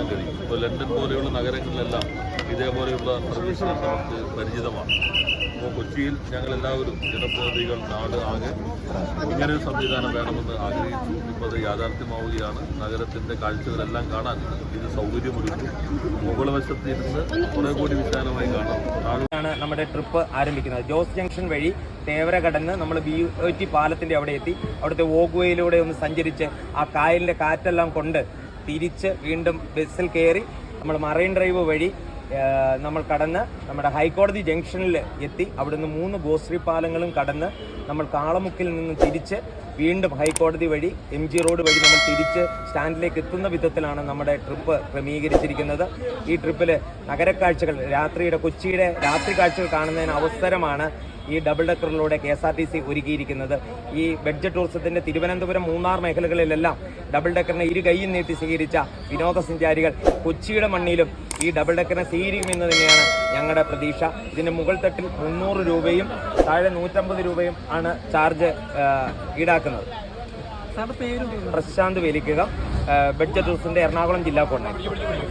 കാണാൻ കഴിയും ഇപ്പോൾ ലണ്ടൻ പോലെയുള്ള നഗരങ്ങളിലെല്ലാം ഇതേപോലെയുള്ള സർവീസുകൾ നമുക്ക് പരിചിതമാണ്. അപ്പോൾ കൊച്ചിയിൽ ഞങ്ങളെല്ലാവരും ജനപ്രതിനിധികൾ നാട് ആകെ ഇങ്ങനെ ഒരു സംവിധാനം വേണമെന്ന് ആഗ്രഹിച്ചു. ഇപ്പോൾ അത് യാഥാർത്ഥ്യമാവുകയാണ്. നഗരത്തിന്റെ കാഴ്ചകളെല്ലാം കാണാൻ ഇത് സൗകര്യമൊരുക്കും. മുകൾ വശത്തിരുന്ന് കുറേ കൂടി വിശാലമായി കാണാം. ആണ് നമ്മുടെ ട്രിപ്പ് ആരംഭിക്കുന്നത്. ജോസ് ജംഗ്ഷൻ വഴി തേവര കടന്ന് നമ്മൾ ബി ഒ ടി പാലത്തിന്റെ അവിടെ എത്തി. അവിടുത്തെ ഓഗ്വേയിലൂടെ ഒന്ന് സഞ്ചരിച്ച് ആ കായലിന്റെ കാറ്റെല്ലാം കൊണ്ട് തിരിച്ച് വീണ്ടും ബസ്സിൽ കയറി നമ്മൾ മറൈൻ ഡ്രൈവ് വഴി നമ്മൾ കടന്ന് നമ്മുടെ ഹൈക്കോടതി ജംഗ്ഷനിൽ എത്തി. അവിടുന്ന് മൂന്ന് ഗോശ്രീ പാലങ്ങളും കടന്ന് നമ്മൾ കാളമുക്കിൽ നിന്ന് തിരിച്ച് വീണ്ടും ഹൈക്കോടതി വഴി എം ജി റോഡ് വഴി നമ്മൾ തിരിച്ച് സ്റ്റാൻഡിലേക്ക് എത്തുന്ന വിധത്തിലാണ് നമ്മുടെ ട്രിപ്പ് ക്രമീകരിച്ചിരിക്കുന്നത്. ഈ ട്രിപ്പിൽ നഗരക്കാഴ്ചകൾ രാത്രിയുടെ കൊച്ചിയുടെ രാത്രി കാഴ്ചകൾ കാണുന്നതിന് അവസരമാണ് ഈ double ഡെക്കറിലൂടെ K S R T C ഒരുക്കിയിരിക്കുന്നത്. ഈ ബഡ്ജറ്റ് ടൂറിസത്തിന്റെ തിരുവനന്തപുരം മൂന്നാർ മേഖലകളിലെല്ലാം ഡബിൾ ഡെക്കറിനെ ഇരു കൈയും നീട്ടി സ്വീകരിച്ച വിനോദസഞ്ചാരികൾ കൊച്ചിയുടെ മണ്ണിലും ഈ ഡബിൾ ഡെക്കറിനെ സ്വീകരിക്കുമെന്ന് തന്നെയാണ് ഞങ്ങളുടെ പ്രതീക്ഷ. ഇതിന്റെ മുകൾ തട്ടിൽ മുന്നൂറ് രൂപയും താഴെ നൂറ്റമ്പത് രൂപയും ആണ് ചാർജ് ഈടാക്കുന്നത്. പ്രശാന്ത് വേലിക്കുക ബഡ്ജറ്റ് ഹൗസിന്റെ എറണാകുളം ജില്ലാ കോർഡിനേറ്റർ.